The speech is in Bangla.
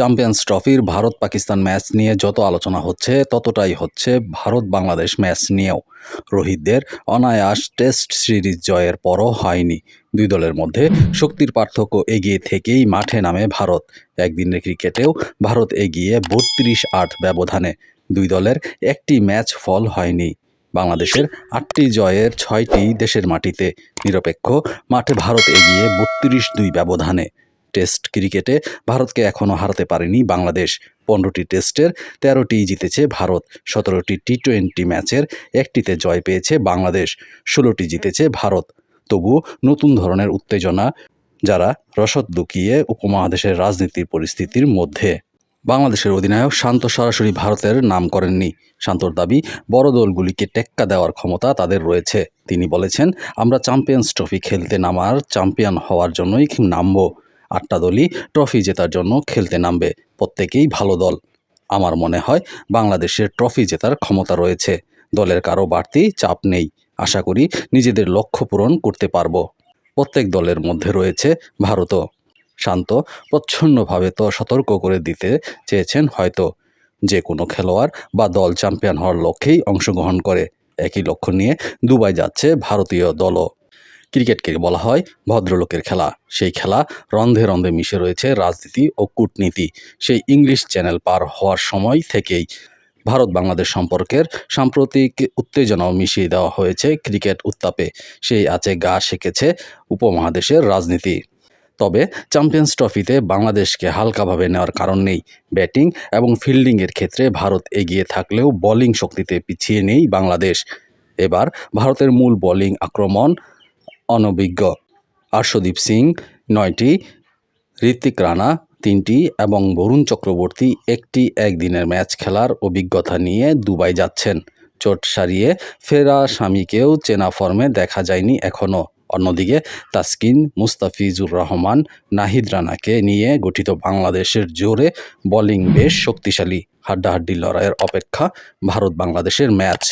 চ্যাম্পিয়ন্স ট্রফির ভারত পাকিস্তান ম্যাচ নিয়ে যত আলোচনা হচ্ছে, ততটাই হচ্ছে ভারত বাংলাদেশ ম্যাচ নিয়েও। রোহিতদের অনায়াস টেস্ট সিরিজ জয়ের পরও হয়নি। দুই দলের মধ্যে শক্তির পার্থক্য এগিয়ে থেকেই মাঠে নামে ভারত। একদিনের ক্রিকেটেও ভারত এগিয়ে বত্রিশ আট ব্যবধানে। দুই দলের একটি ম্যাচ ফল হয়নি। বাংলাদেশের আটটি জয়ের ছয়টি দেশের মাটিতে। নিরপেক্ষ মাঠে ভারত এগিয়ে বত্রিশ দুই ব্যবধানে। টেস্ট ক্রিকেটে ভারতকে এখনও হারাতে পারেনি বাংলাদেশ। পনেরোটি টেস্টের তেরোটি জিতেছে ভারত, সতেরোটি টি টোয়েন্টি ম্যাচের একটিতে জয় পেয়েছে বাংলাদেশ, ষোলোটি জিতেছে ভারত। তবু নতুন ধরনের উত্তেজনা যারা রসদ লুকিয়ে উপমহাদেশের রাজনীতির পরিস্থিতির মধ্যে। বাংলাদেশের অধিনায়ক শান্ত সরাসরি ভারতের নাম করেননি। শান্তর দাবি, বড় দলগুলিকে টেক্কা দেওয়ার ক্ষমতা তাদের রয়েছে। তিনি বলেছেন, আমরা চ্যাম্পিয়ন্স ট্রফি খেলতে নামার চ্যাম্পিয়ন হওয়ার জন্যই নামবো। আটটা দলই ট্রফি জেতার জন্য খেলতে নামবে। প্রত্যেকেই ভালো দল। আমার মনে হয় বাংলাদেশের ট্রফি জেতার ক্ষমতা রয়েছে। দলের কারও বাড়তি চাপ নেই। আশা করি নিজেদের লক্ষ্য পূরণ করতে পারব। প্রত্যেক দলের মধ্যে রয়েছে ভারতও। শান্ত, প্রচ্ছন্নভাবে তো সতর্ক করে দিতে চেয়েছেন হয়তো। যে কোনো খেলোয়াড় বা দল চ্যাম্পিয়ন হওয়ার লক্ষ্যেই অংশগ্রহণ করে। একই লক্ষ্য নিয়ে দুবাই যাচ্ছে ভারতীয় দলও। ক্রিকেটকে বলা হয় ভদ্রলোকের খেলা। সেই খেলা রন্ধে রন্ধে মিশে রয়েছে রাজনীতি ও কূটনীতি। সেই ইংলিশ চ্যানেল পার হওয়ার সময় থেকেই ভারত বাংলাদেশ সম্পর্কের সাম্প্রতিক উত্তেজনাও মিশিয়ে দেওয়া হয়েছে ক্রিকেট উত্তাপে। সেই আছে গা সেকেছে উপমহাদেশের রাজনীতি। তবে চ্যাম্পিয়ন্স ট্রফিতে বাংলাদেশকে হালকাভাবে নেওয়ার কারণ নেই। ব্যাটিং এবং ফিল্ডিংয়ের ক্ষেত্রে ভারত এগিয়ে থাকলেও বোলিং শক্তিতে পিছিয়ে নেই বাংলাদেশ। এবার ভারতের মূল বোলিং আক্রমণ অনভিজ্ঞ। আর্শদীপ সিং, নয়টি। ঋত্বিক রানা তিনটি। এবং বরুণ চক্রবর্তী একটি একদিনের ম্যাচ খেলার অভিজ্ঞতা নিয়ে দুবাই যাচ্ছেন। চোট সারিয়ে ফেরা স্বামীকেও চেনা ফর্মে দেখা যায়নি এখনও। অন্যদিকে তাসকিন, মুস্তাফিজুর রহমান, নাহিদ রানাকে নিয়ে গঠিত বাংলাদেশের জোরে বোলিং বেশ শক্তিশালী। হাড্ডাহাড্ডি লড়াইয়ের অপেক্ষা ভারত বাংলাদেশের ম্যাচ।